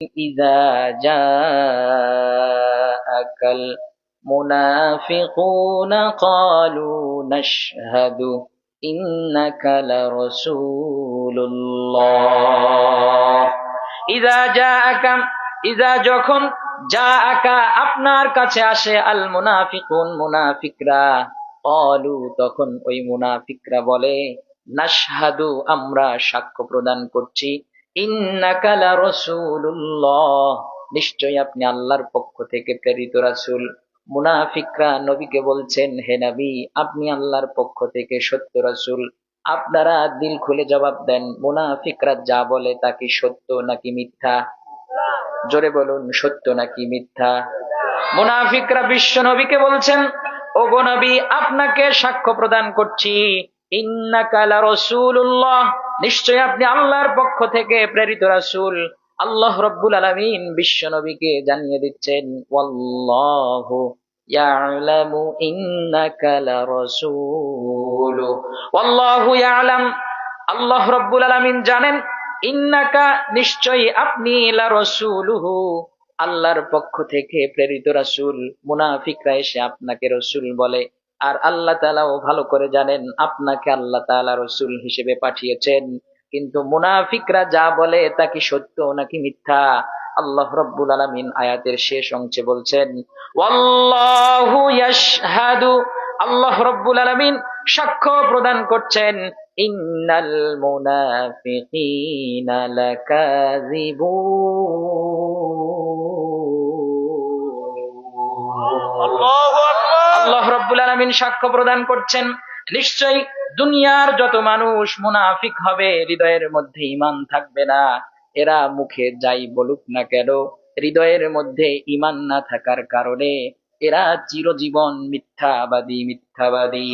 إذا جاءك المنافقون قالوا نشهد إنك لرسول الله إذا جاءك إذا যখন জাআকা আপনার কাছে আসে আল মুনাফিকুন মুনাফিকরা অলু তখন ওই মুনাফিকরা বলে নাশহাদু আমরা সাক্ষ্য প্রদান করছি রাসূলুল্লাহ আপনি আল্লাহর পক্ষ থেকে প্রেরিত রাসূল। মুনাফিকরা নবীকে বলছেন, হে নবী, আপনি আল্লাহর পক্ষ থেকে সত্য রাসূল। আপনারা দিল খুলে জবাব দেন, মুনাফিকরা যা বলে তা কি সত্য নাকি মিথ্যা? জোরে বলুন, সত্য নাকি মিথ্যা? মুনাফিকরা বিশ্ব নবীকে বলছেন ও গো নবী, আপনাকে সাক্ষ্য প্রদান করছি। ইন্নাকালা রসুল্লাহ নিশ্চয় আপনি আল্লাহর পক্ষ থেকে প্রেরিত রাসূল আল্লাহ রব্বুল আলামিন বিশ্ব নবীকে জানিয়ে দিচ্ছেন, ওয়াল্লাহু ওয়াল্লাহু আল্লাহ রব্বুল আলামিন জানেন, ইন্নাকা নিশ্চয়ই আপনি আল্লাহর পক্ষ থেকে প্রেরিত রাসূল, মুনাফিকরা এসে আপনাকে রসুল বলে। আর আল্লাহ তাআলাও ভালো করে জানেন আপনাকে আল্লাহ তাআলা রসুল হিসেবে পাঠিয়েছেন। কিন্তু মুনাফিকরা যা বলে তা কি সত্য নাকি মিথ্যা? আল্লাহ রব্বুল আলামিন আয়াতের শেষ অংশে বলছেন আল্লাহ রব্বুল আলামিন সাক্ষ্য প্রদান করছেন ইন্নাল মুনাফিকিনা লাকাযিবুন আল্লাহ রব্বুল আলামিন সাক্ষ্য প্রদান করছেন, নিশ্চয়ই দুনিয়ার যত মানুষ মুনাফিক হবে, হৃদয়ের মধ্যে ইমান থাকবে না। এরা মুখে যাই বলুক না কেন, হৃদয়ের মধ্যে ইমান না থাকার কারণে এরা চিরজীবন মিথ্যাবাদী মিথ্যাবাদী।